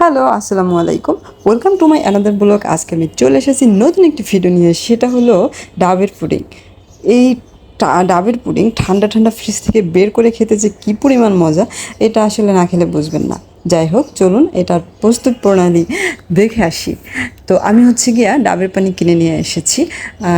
Hello, আসসালামু আলাইকুম। Welcome to my another blog আজকে আমি চলে এসেছি নতুন একটি ভিডিও নিয়ে, সেটা হলো ডাবের পুডিং। এই ডাবের পুডিং ঠান্ডা ঠান্ডা ফ্রিজ থেকে বের করে খেতে যে কী পরিমাণ মজা, এটা আসলে না খেলে বুঝবেন না। যাই হোক চলুন এটার প্রস্তুত প্রণালী দেখে আসি। তো আমি হচ্ছে গিয়া ডাবের পানি কিনে নিয়ে এসেছি।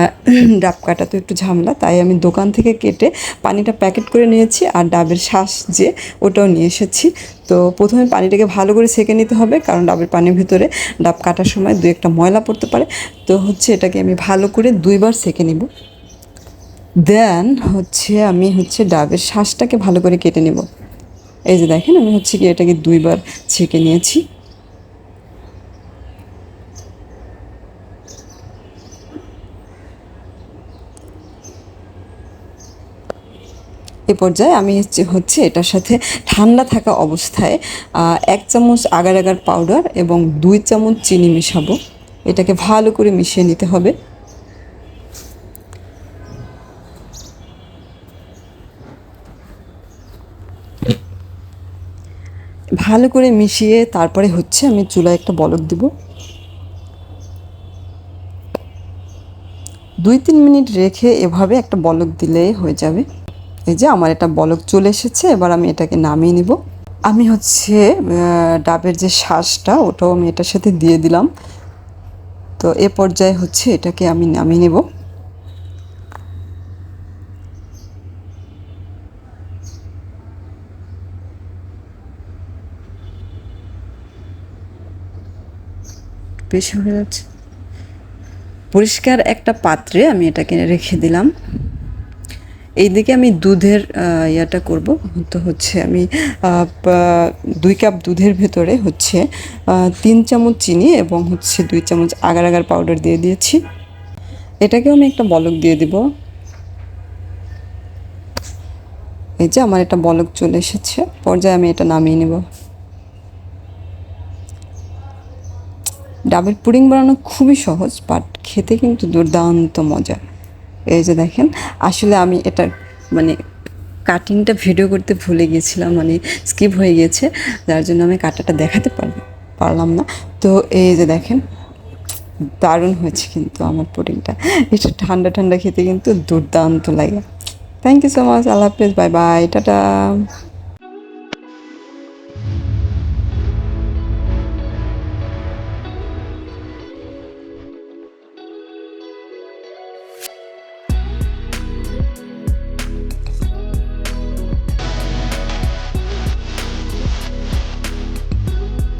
ডাব কাটা তো একটু ঝামেলা, তাই আমি দোকান থেকে কেটে পানিটা প্যাকেট করে নিয়েছি আর ডাবের শ্বাস যে, ওটাও নিয়ে এসেছি। তো প্রথমে পানিটাকে ভালো করে সেঁকে নিতে হবে, কারণ ডাবের পানির ভিতরে ডাব কাটার সময় দু একটা ময়লা পড়তে পারে। তো হচ্ছে এটাকে আমি ভালো করে দুইবার সেঁকে নিব। দেন হচ্ছে আমি হচ্ছে ডাবের শ্বাসটাকে ভালো করে কেটে নেব। এই যে দেখেন, আমি হচ্ছে কি এটাকে দুইবার ছেঁকে নিয়েছি। এ পর্যায়ে আমি হচ্ছে হচ্ছে এটার সাথে ঠান্ডা থাকা অবস্থায় এক চামচ আগার আগার পাউডার এবং দুই চামচ চিনি মেশাবো। এটাকে ভালো করে মিশিয়ে নিতে হবে। ভালো করে মিশিয়ে তারপরে হচ্ছে আমি চুলায় একটা বলক দিব। দুই তিন মিনিট রেখে এভাবে একটা বলক দিলে হয়ে যাবে। এই যে আমার এটা বলক চলে এসেছে, এবার আমি এটাকে নামিয়ে নিব। আমি হচ্ছে ডাবের যে শ্বাসটা ওটাও আমি এটার সাথে দিয়ে দিলাম। তো এ পর্যায়ে হচ্ছে এটাকে আমি নামিয়ে নেব। বেশি হয়ে যাচ্ছে। পরিষ্কার একটা পাত্রে আমি এটাকে রেখে দিলাম। এইদিকে আমি দুধের ইয়াটা করব। তো হচ্ছে আমি দুই কাপ দুধের ভেতরে হচ্ছে তিন চামচ চিনি এবং হচ্ছে দুই চামচ আগার আগার পাউডার দিয়ে দিয়েছি। এটাকেও আমি একটা বলক দিয়ে দিব। এই যে আমার এটা বলক চলে এসেছে। পর্যায়ে আমি এটা নামিয়ে নেব। ডাবের পুডিং বানানো খুবই সহজ বাট খেতে কিন্তু দুর্দান্ত মজা। এই যে দেখেন, আসলে আমি এটা মানে কাটিংটা ভিডিও করতে ভুলে গিয়েছিলাম মানে স্কিপ হয়ে গিয়েছে যার জন্য আমি কাটাটা দেখাতে পার পারলাম না। তো এই যে দেখেন, দারুণ হয়েছে কিন্তু আমার পুডিংটা। এটা ঠান্ডা ঠান্ডা খেতে কিন্তু দুর্দান্ত লাগে। থ্যাংক ইউ সো মাচ আল্লাহ হাফেজ বাই বাই টাটা।